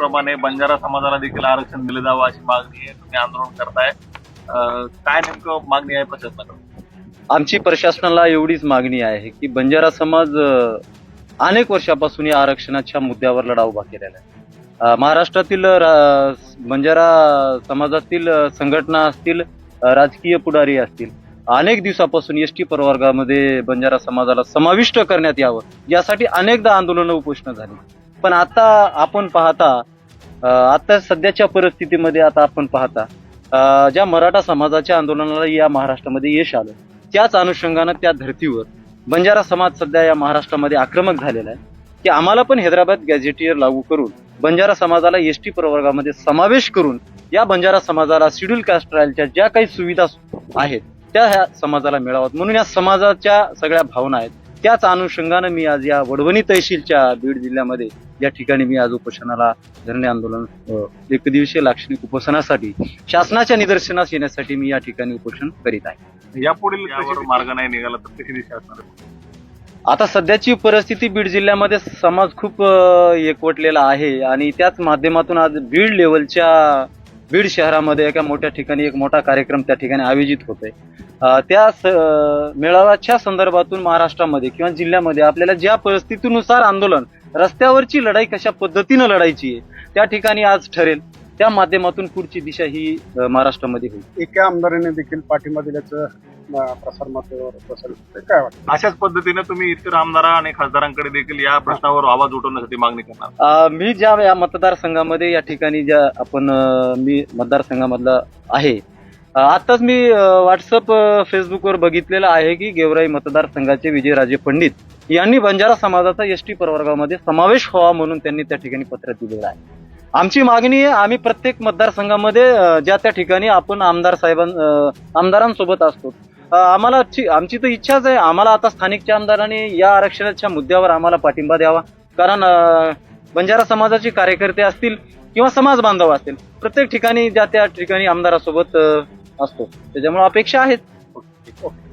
त्याचप्रमाणे बंजारा समाजाला देखील आरक्षण दिलं जावं अशी मागणी आहे तुम्ही आंदोलन करताय. काय नेमकं मागणी आहे प्रशासनाकडे आमची प्रशासनाला एवढीच मागणी आहे की बंजारा समाज अनेक वर्षापासून या आरक्षणाच्या मुद्द्यावर लढा उभा केलेला आहे. महाराष्ट्रातील बंजारा समाजातील संघटना असतील राजकीय पुढारी असतील अनेक दिवसापासून एस टी प्रवर्गामध्ये बंजारा समाजाला समाविष्ट करण्यात यावं यासाठी अनेकदा आंदोलनं उपोषणं झाली. पण आता आपण पाहता आता सध्याच्या परिस्थितीमध्ये आता आपण पाहता ज्या मराठा समाजाच्या आंदोलनाला या महाराष्ट्रामध्ये यश आलं त्याच अनुषंगानं त्या धर्तीवर बंजारा समाज सध्या या महाराष्ट्रामध्ये आक्रमक झालेला आहे. की आम्हाला पण हैदराबाद गॅझेटियर लागू करून बंजारा समाजाला एस टी प्रवर्गामध्ये समावेश करून या बंजारा समाजाला शेड्यूल कास्ट ट्रायलच्या ज्या काही सुविधा आहेत त्या ह्या समाजाला मिळाव्यात. म्हणून या समाजाच्या सगळ्या भावना आहेत. त्याच अनुषंगानं मी आज या वडवणी तहसीलच्या बीड जिल्ह्यामध्ये या ठिकाणी मी आज उपोषणाला धरणे आंदोलन अ, एक दिवसीय लाक्षणिक उपोषणासाठी शासनाच्या निदर्शनास येण्यासाठी मी या ठिकाणी उपोषण करीत आहे यापुढील मार्ग नाही निघाला तर कशी दिशा असणार आहे? आता सध्याची परिस्थिती बीड जिल्ह्यामध्ये समाज खूप एकवटलेला आहे आणि त्याच माध्यमातून आज बीड लेवलच्या बीड शहरामध्ये एका मोठ्या ठिकाणी एक मोठा कार्यक्रम त्या ठिकाणी आयोजित होतोय. त्या स- मेळाव्याच्या संदर्भातून महाराष्ट्रामध्ये किंवा जिल्ह्यामध्ये आपल्याला ज्या परिस्थितीनुसार आंदोलन रस्त्यावरची लढाई कशा पद्धतीनं लढायची आहे त्या ठिकाणी आज ठरेल. त्या माध्यमातून पुढची दिशा ही महाराष्ट्रामध्ये होईल. एका आमदाराने देखील पाठिंबा दिल्याचं प्रसारित. काय वाटतं? अशाच पद्धतीने तुम्ही इतर आमदार आणि खासदारांकडे देखील या प्रश्नावर आवाज उठवण्यासाठी मागणी करणार. अ, मी ज्या या मतदारसंघामध्ये या ठिकाणी ज्या आपण अ, मी मतदारसंघामधला आहे अ, आताच मी व्हॉट्सअप फेसबुकवर बघितलेलं आहे की गेवराई मतदारसंघाचे विजयराजे पंडित यांनी बंजारा समाजाचा एस टी प्रवर्गामध्ये समावेश व्हावा म्हणून त्यांनी त्या ठिकाणी पत्र दिलेलं आहे. आमची मागणी आहे आम्ही प्रत्येक मतदारसंघामध्ये अ, ज्या त्या ठिकाणी आपण आमदार साहेबां अ, आमदारांसोबत असतो आम्हाला आमची तर इच्छाच आहे. आम्हाला आता स्थानिकच्या आमदारांनी या आरक्षणाच्या मुद्द्यावर आम्हाला पाठिंबा द्यावा. कारण बंजारा समाजाचे कार्यकर्ते असतील किंवा समाज बांधव असतील प्रत्येक ठिकाणी ज्या त्या ठिकाणी आमदारासोबत असतो. त्याच्यामुळे अपेक्षा आहेत. ओके.